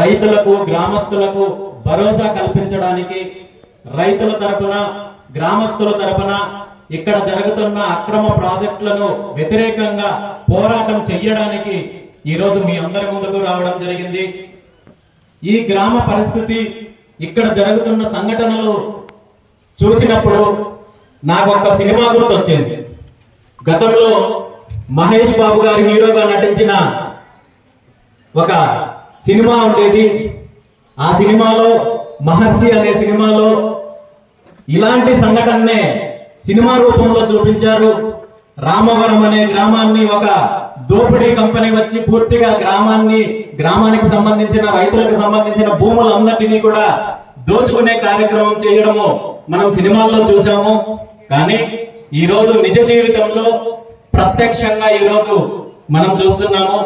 రైతులకు గ్రామస్తులకు భరోసా కల్పించడానికి రైతుల తరపున గ్రామస్తుల తరపున ఇక్కడ జరుగుతున్న అక్రమ ప్రాజెక్టులను వ్యతిరేకంగా పోరాటం చెయ్యడానికి ఈరోజు మీ అందరి ముందుకు రావడం జరిగింది. ఈ గ్రామ పరిస్థితి ఇక్కడ జరుగుతున్న సంఘటనలు చూసినప్పుడు నాకు ఒక సినిమా గుర్తొచ్చింది. గతంలో మహేష్ బాబు గారు హీరోగా నటించిన ఒక సినిమా ఉండేది. ఆ సినిమాలో మహర్షి అనే సినిమాలో ఇలాంటి సంఘటననే సినిమా రూపంలో చూపించారు. రామవరం అనే గ్రామాన్ని ఒక దోపిడీ కంపెనీ వచ్చి పూర్తిగా గ్రామాన్ని గ్రామానికి సంబంధించిన రైతులకు సంబంధించిన భూములందరినీ కూడా దోచుకునే కార్యక్రమం చేయడము మనం సినిమాల్లో చూసాము కానీ ఈరోజు నిజ జీవితంలో ప్రత్యక్షంగా ఈరోజు మనం చూస్తున్నాము.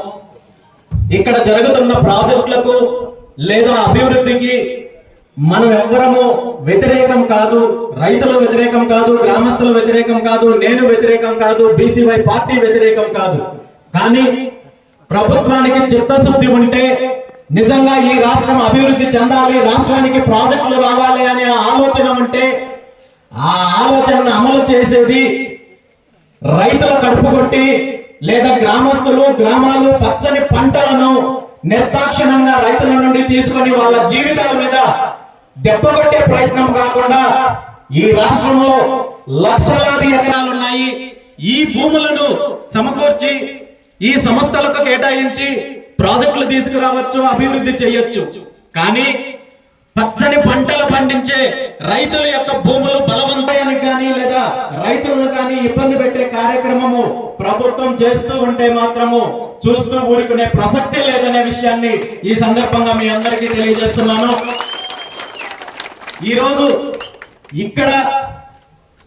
ఇక్కడ జరుగుతున్న ప్రాజెక్టులకు లేదా అభివృద్ధికి మనం ఎవ్వరము వ్యతిరేకం కాదు రైతుల వ్యతిరేకం కాదు గ్రామస్తుల వ్యతిరేకం కాదు నేను వ్యతిరేకం కాదు బీసీవై పార్టీ వ్యతిరేకం కాదు. కానీ ప్రభుత్వానికి చిత్తశుద్ధి ఉంటే నిజంగా ఈ రాష్ట్రం అభివృద్ధి చెందాలి రాష్ట్రానికి ప్రాజెక్టులు రావాలి అనే ఆలోచన ఉంటే ఆ ఆలోచనను అమలు చేసేది రైతుల కడుపు కొట్టి లేదా గ్రామస్తులు గ్రామాలు పచ్చని పంటలను నిర్దాక్షిణంగా రైతుల నుండి తీసుకొని వాళ్ళ జీవితాల మీద దెబ్బకొట్టే ప్రయత్నం కాకుండా ఈ రాష్ట్రంలో లక్షలాది ఎకరాలు ఉన్నాయి. ఈ భూములను సమకూర్చి ఈ సంస్థలకు కేటాయించి ప్రాజెక్టులు తీసుకురావచ్చు అభివృద్ధి చేయొచ్చు. కానీ పచ్చని పంటలు పండించే రైతుల యొక్క భూములు బలవంతానికి కానీ లేదా రైతులను కానీ ఇబ్బంది పెట్టే కార్యక్రమము ప్రభుత్వం చేస్తూ ఉంటే మాత్రము చూస్తూ ఊరుకునే ప్రసక్తి లేదనే విషయాన్ని ఈ సందర్భంగా మీ అందరికీ తెలియజేస్తున్నాను. ఈరోజు ఇక్కడ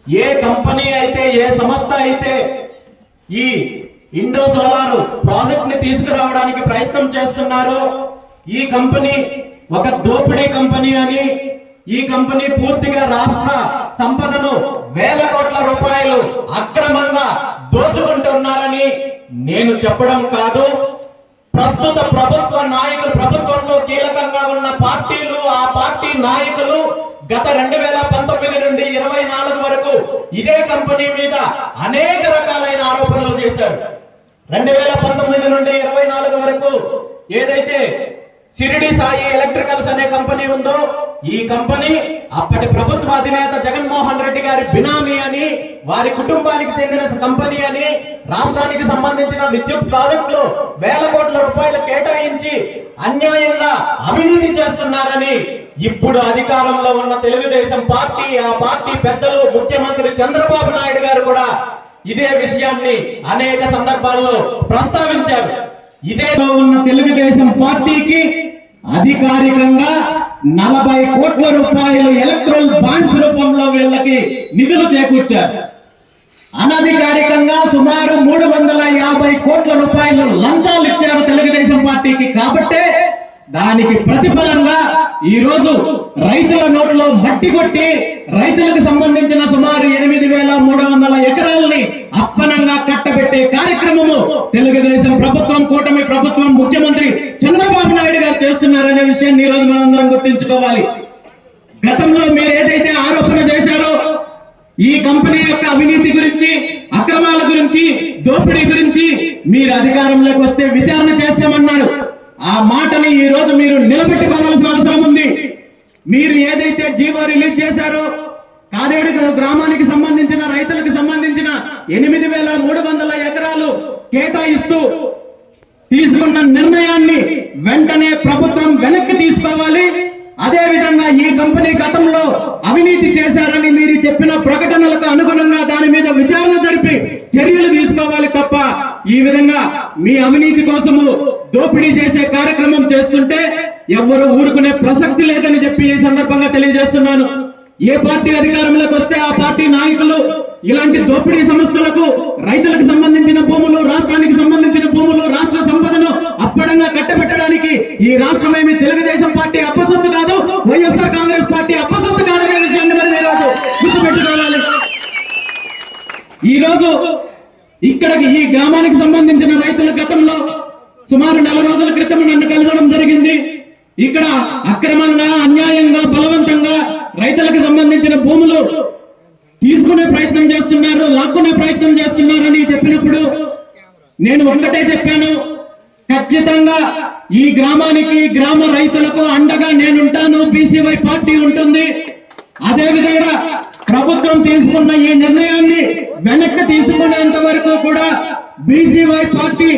ఏ కంపెనీ అయితే ఏ సంస్థ అయితే ఈ ఇండో సోలార్ ప్రాజెక్ట్ని తీసుకురావడానికి ప్రయత్నం చేస్తున్నారో ఈ కంపెనీ ఒక దోపిడీ కంపెనీ అని ఈ కంపెనీ పూర్తిగా రాష్ట్ర సంపదను వేల కోట్ల రూపాయలు అక్రమంగా దోచుకుంటున్నారని నేను చెప్పడం కాదు. ప్రస్తుత ప్రభుత్వ నాయకులు ప్రభుత్వంలో కీలకంగా ఉన్న పార్టీలు ఆ పార్టీ నాయకులు గత రెండు వేల పంతొమ్మిది నుండి ఇరవై నాలుగు వరకు ఇదే కంపెనీ మీద అనేక రకాలైన ఆరోపణలు చేశారు. రెండు వేల పంతొమ్మిది నుండి ఇరవై నాలుగు వరకు ఏదైతే సిరిడి సాయి ఎలక్ట్రికల్స్ అనే కంపెనీ ఉందో ఈ కంపెనీ అప్పటి ప్రభుత్వ అధినేత జగన్మోహన్ రెడ్డి గారి బినామీ అని వారి కుటుంబానికి చెందిన కంపెనీ అని రాష్ట్రానికి సంబంధించిన విద్యుత్ ప్రాజెక్టులు వేల కోట్ల రూపాయలు కేటాయించి అన్యాయంగా అవినీతి చేస్తున్నారని ఇప్పుడు అధికారంలో ఉన్న తెలుగుదేశం పార్టీ ఆ పార్టీ పెద్దలు ముఖ్యమంత్రి చంద్రబాబు నాయుడు గారు కూడా ఇదే విషయాన్ని అనేక సందర్భాల్లో ప్రస్తావించారు. ఇదే ఉన్న తెలుగుదేశం పార్టీకి అధికారికంగా నలభై కోట్ల రూపాయలు ఎలక్ట్రల్ బాండ్స్ రూపంలో వీళ్ళకి నిధులు చేకూర్చారు. అనధికారికంగా సుమారు మూడు వందల యాభై కోట్ల రూపాయలు లంచాలు ఇచ్చారు తెలుగుదేశం పార్టీకి. కాబట్టే దానికి ప్రతిఫలంగా ఈ రోజు రైతుల నోట్లో మట్టి కొట్టి రైతులకు సంబంధించిన సుమారు ఎనిమిది వేల మూడు వందల ఎకరాలని అప్పనంగా కట్టబెట్టే కార్యక్రమము తెలుగుదేశం ప్రభుత్వం ముఖ్యమంత్రి చంద్రబాబు నాయుడు గారు చేస్తున్నారనే విషయాన్ని ఈ రోజు మనందరం గుర్తించుకోవాలి. గతంలో మీరు ఏదైతే ఆరోపణ చేశారో ఈ కంపెనీ యొక్క అవినీతి గురించి అక్రమాల గురించి దోపిడీ గురించి మీరు అధికారంలోకి వస్తే విచారణ చేస్తామన్నారు ఆ మాటని ఈ రోజు మీరు నిలబెట్టుకోవాల్సిన అవసరం ఉంది. మీరు ఏదైతే జీవో రిలీజ్ చేశారో కాదేడు గ్రామానికి సంబంధించిన రైతులకు సంబంధించిన ఎనిమిది వేల మూడు వందల ఎకరాలు కేటాయిస్తూ తీసుకున్న నిర్ణయాన్ని వెంటనే ప్రభుత్వం వెనక్కి తీసుకోవాలి. అదే విధంగా ఈ కంపెనీ గతంలో అవినీతి చేశారని మీరు చెప్పిన ప్రకటనలకు అనుగుణంగా దాని మీద విచారణ జరిపి చర్యలు తీసుకోవాలి తప్ప ఈ విధంగా మీ అవినీతి కోసము దోపిడీ చేసే కార్యక్రమం చేస్తుంటే ఎవ్వరు ఊరుకునే ప్రసక్తి లేదని చెప్పి ఈ సందర్భంగా తెలియజేస్తున్నాను. ఏ పార్టీ అధికారంలోకి వస్తే ఆ పార్టీ నాయకులు ఇలాంటి దోపిడీ సంస్థలకు రైతులకు సంబంధించిన భూములు రాష్ట్రానికి సంబంధించిన భూములు రాష్ట్ర సంపదను అప్పడంగా కట్టబెట్టడానికి ఈ రాష్ట్రం ఏమి తెలుగుదేశం పార్టీ అప్పసొత్తు కాదు వైఎస్ఆర్ కాంగ్రెస్ పార్టీ అప్పసొత్తు కాదనే విషయాన్ని మరి మీరు గుర్తుపెట్టుకోవాలి. ఈ రోజు ఇక్కడికి ఈ గ్రామానికి సంబంధించిన రైతుల గతంలో సుమారు నెల రోజుల క్రితం నన్ను కలవడం జరిగింది. ఇక్కడ అక్రమంగా అన్యాయంగా బలవంతంగా రైతులకు సంబంధించిన భూములు తీసుకునే ప్రయత్నం చేస్తున్నారు లాక్కునే ప్రయత్నం చేస్తున్నారు అని చెప్పినప్పుడు నేను ఒక్కటే చెప్పాను ఖచ్చితంగా ఈ గ్రామానికి గ్రామ రైతులకు అండగా నేనుంటాను బీసీవై పార్టీ ఉంటుంది. అదేవిధంగా ప్రభుత్వం తీసుకున్న ఈ నిర్ణయాన్ని వెనక్కి తీసుకునేంత వరకు కూడా బీసీవై పార్టీ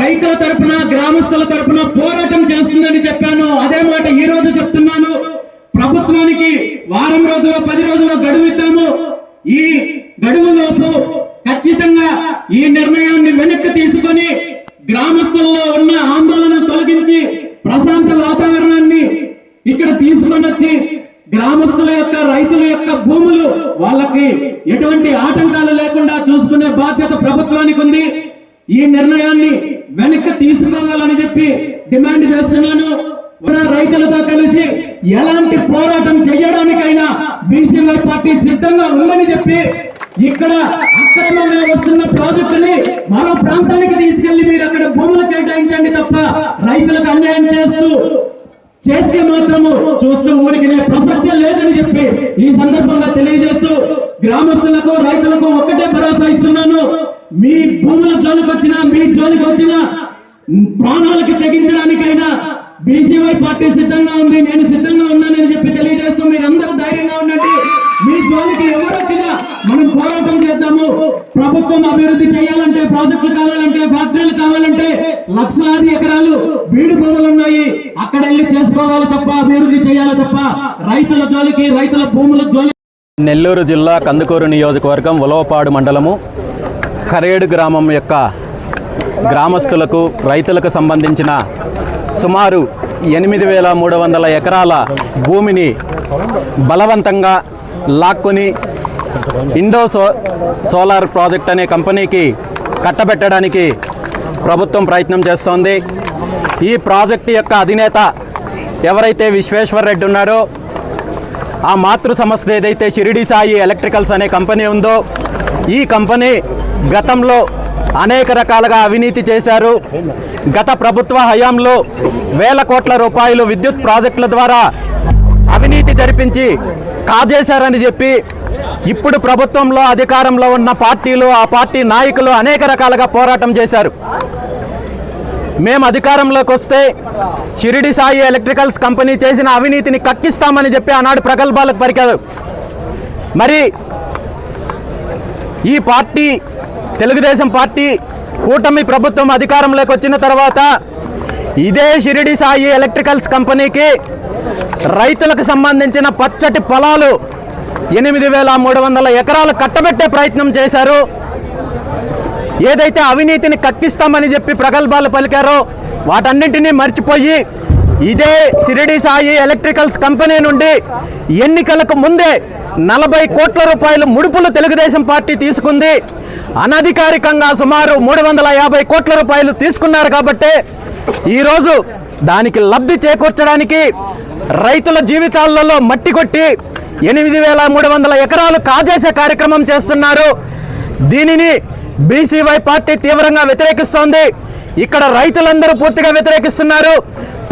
రైతుల తరపున గ్రామస్తుల తరఫున పోరాటం చేస్తుందని చెప్పాను. అదే మాట ఈ రోజు చెప్తున్నాను. ప్రభుత్వానికి వారం రోజుల పది రోజుల గడువు ఇద్దాము. ఈ గడువులోపు ఖచ్చితంగా ఈ నిర్ణయాన్ని వెనక్కి తీసుకొని గ్రామస్తుల్లో ఉన్న ఆందోళన తొలగించి ప్రశాంత వాతావరణాన్ని ఇక్కడ తీసుకొని వచ్చి గ్రామస్తుల యొక్క రైతుల యొక్క భూములు వాళ్ళకి ఎటువంటి ఆటంకాలు లేకుండా చూసుకునే బాధ్యత ప్రభుత్వానికి ఉంది. ఈ నిర్ణయాన్ని వెనక్కి తీసుకోవాలని చెప్పి డిమాండ్ చేస్తున్నాను. రైతులతో కలిసి ఎలాంటి పోరాటం చేయడానికైనా బీసీవై పార్టీ సిద్ధంగా ఉందని చెప్పి ఇక్కడ అక్రమంగా వస్తున్న ప్రాజెక్టుని మరో ప్రాంతానికి తీసుకెళ్ళి మీరు అక్కడ భూములు కేటాయించండి తప్ప రైతులకు అన్యాయం చేస్తూ చేస్తే మాత్రము చూస్తూ ఊరికి ప్రసక్తి లేదని చెప్పి ఈ సందర్భంగా తెలియజేస్తూ గ్రామస్తులకు రైతులకు ఒక్కటే భరోసా ఇస్తున్నాను. మీ భూముల జోలికి వచ్చినా మీ జోలికి వచ్చినా ప్రాణాలకు తెగించడానికైనా బీసీవై పార్టీ సిద్ధంగా ఉంది నేను సిద్ధంగా ఉన్నానని చెప్పి తెలియజేస్తూ మీరందరూ ధైర్యంగా ఉండండి. మీ స్వామికి ఎవరు వచ్చినా మనం పోరాటం చేద్దాము. ప్రభుత్వం అభివృద్ధి చేయాలంటే ప్రాజెక్టులు కావాలంటే ఫ్యాక్టరీలు కావాలంటే లక్షలాది ఎకరాలు బీడు భూములు ఉన్నాయి. అక్కడ వెళ్ళి చేసుకోవాలి తప్ప అభివృద్ధి చేయాలి తప్ప రైతుల జోలికి రైతుల భూముల జోలి నెల్లూరు జిల్లా కందుకూరు నియోజకవర్గం ఉలవపాడు మండలము కరేడు గ్రామం యొక్క గ్రామస్తులకు రైతులకు సంబంధించిన సుమారు ఎనిమిది వేల మూడు వందల ఎకరాల భూమిని బలవంతంగా లాక్కొని ఇండో సో సోలార్ ప్రాజెక్ట్ అనే కంపెనీకి కట్టబెట్టడానికి ప్రభుత్వం ప్రయత్నం చేస్తోంది. ఈ ప్రాజెక్టు యొక్క అధినేత ఎవరైతే విశ్వేశ్వర్ రెడ్డి ఉన్నారో ఆ మాతృ సంస్థ ఏదైతే షిరిడి సాయి ఎలక్ట్రికల్స్ అనే కంపెనీ ఉందో ఈ కంపెనీ గతంలో అనేక రకాలుగా అవినీతి చేశారు. గత ప్రభుత్వ హయాంలో వేల కోట్ల రూపాయలు విద్యుత్ ప్రాజెక్టుల ద్వారా అవినీతి జరిపించి కాజేశారని చెప్పి ఇప్పుడు ప్రభుత్వంలో అధికారంలో ఉన్న పార్టీలు ఆ పార్టీ నాయకులు అనేక రకాలుగా పోరాటం చేశారు. మేము అధికారంలోకి వస్తే షిరిడి సాయి ఎలక్ట్రికల్స్ కంపెనీ చేసిన అవినీతిని కక్కిస్తామని చెప్పి ఆనాడు ప్రగల్భాలకు పరికారు. మరి ఈ పార్టీ తెలుగుదేశం పార్టీ కూటమి ప్రభుత్వం అధికారంలోకి వచ్చిన తర్వాత ఇదే షిరిడి సాయి ఎలక్ట్రికల్స్ కంపెనీకి రైతులకు సంబంధించిన పచ్చటి పొలాలు ఎనిమిది వేల మూడు వందల ఎకరాలు కట్టబెట్టే ప్రయత్నం చేశారు. ఏదైతే అవినీతిని కక్కిస్తామని చెప్పి ప్రగల్భాలు పలికారో వాటన్నింటినీ మర్చిపోయి ఇదే షిరిడి సాయి ఎలక్ట్రికల్స్ కంపెనీ నుండి ఎన్నికలకు ముందే నలభై కోట్ల రూపాయలు ముడుపులు తెలుగుదేశం పార్టీ తీసుకుంది. అనధికారికంగా సుమారు మూడు వందల యాభై కోట్ల రూపాయలు తీసుకున్నారు కాబట్టి ఈరోజు దానికి లబ్ధి చేకూర్చడానికి రైతుల జీవితాలలో మట్టి కొట్టి ఎనిమిది వేల మూడు వందల ఎకరాలు కాజేసే కార్యక్రమం చేస్తున్నారు. దీనిని బీసీవై పార్టీ తీవ్రంగా వ్యతిరేకిస్తోంది. ఇక్కడ రైతులందరూ పూర్తిగా వ్యతిరేకిస్తున్నారు.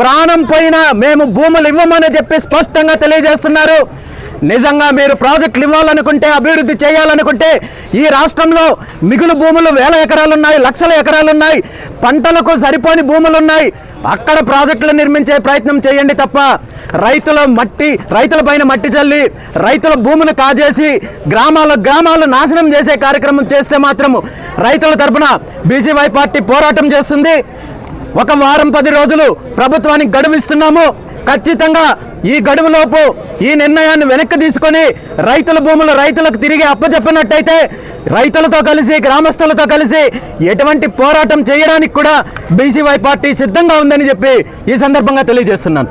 ప్రాణం పోయినా మేము భూములు ఇవ్వమని చెప్పి స్పష్టంగా తెలియజేస్తున్నారు. నిజంగా మీరు ప్రాజెక్టులు ఇవ్వాలనుకుంటే అభివృద్ధి చేయాలనుకుంటే ఈ రాష్ట్రంలో మిగులు భూములు వేల ఎకరాలు ఉన్నాయి లక్షల ఎకరాలు ఉన్నాయి పంటలకు సరిపోని భూములు ఉన్నాయి అక్కడ ప్రాజెక్టులు నిర్మించే ప్రయత్నం చేయండి తప్ప రైతుల మట్టి రైతుల పైన మట్టి చల్లి రైతుల భూములు కాజేసి గ్రామాల గ్రామాలు నాశనం చేసే కార్యక్రమం చేస్తే మాత్రము రైతుల తరపున బీసీవై పార్టీ పోరాటం చేస్తుంది. ఒక వారం పది రోజులు ప్రభుత్వానికి గడువు ఇస్తున్నాము. ఖచ్చితంగా ఈ గడువులోపు ఈ నిర్ణయాన్ని వెనక్కి తీసుకొని రైతుల భూములు రైతులకు తిరిగి అప్పచెప్పినట్టయితే రైతులతో కలిసి గ్రామస్తులతో కలిసి ఎటువంటి పోరాటం చేయడానికి కూడా బీసీవై పార్టీ సిద్ధంగా ఉందని చెప్పి ఈ సందర్భంగా తెలియజేస్తున్నాను.